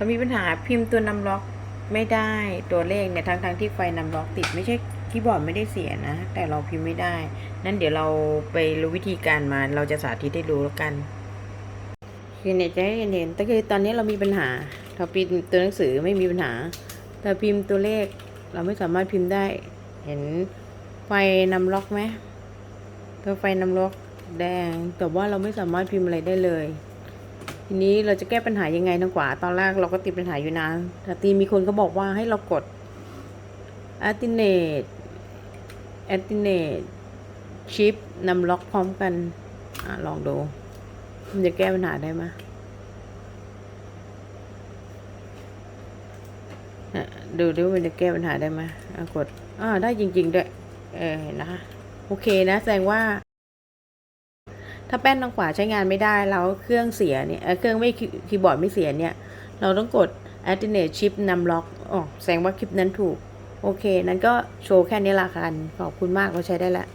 เรามีปัญหาพิมพ์ตัวนำล็อกไม่ได้ตัวเลขเนี่ยทั้งทั้งๆที่ไฟนำล็อกติดไม่ใช่คีย์บอร์ดไม่ได้เสียนะ แต่เราพิมพ์ไม่ได้ นั่นเดี๋ยวเราไปรู้วิธีการมาเราจะสาธิตให้ดูแล้วกันคือเนี่ยจะให้เห็นแต่คือตอนนี้เรามีปัญหา เราพิมพ์ตัวหนังสือไม่มีปัญหา แต่พิมพ์ตัวเลขเราไม่สามารถพิมพ์ได้ เห็นไฟนำล็อกไหมตัวไฟนำล็อกแดงแต่ว่าเราไม่สามารถพิมพ์อะไรได้เลย ทีนี้เราจะแก้ปัญหายังไงทางขวา ตอนแรกเราก็ติดปัญหาอยู่นานแต่ทีมีคนก็บอกว่าให้เรากด a t t i n a t e a t t i n a t e Shift นำล็อกพร้อมกันอลองดู มันจะแก้ปัญหาได้ไหมดูดิว่ามันจะแก้ปัญหาได้ไหมกดอ่าได้จริง ๆ ด้วย เออเห็นนะคะ โอเคนะ แสดงว่า ถ้าแป้นทางขวาใช้งานไม่ได้แล้วเครื่องเสียเนี่ยเครื่องไม่คีคีย์บอร์ดไม่เสียเนี่ย เราต้องกด alternate shift นำล็อกอ๋อแสดงว่าคลิปนั้นถูก โอเค นั้นก็โชว์แค่นี้ละกันขอบคุณมากเราใช้ได้แล้ว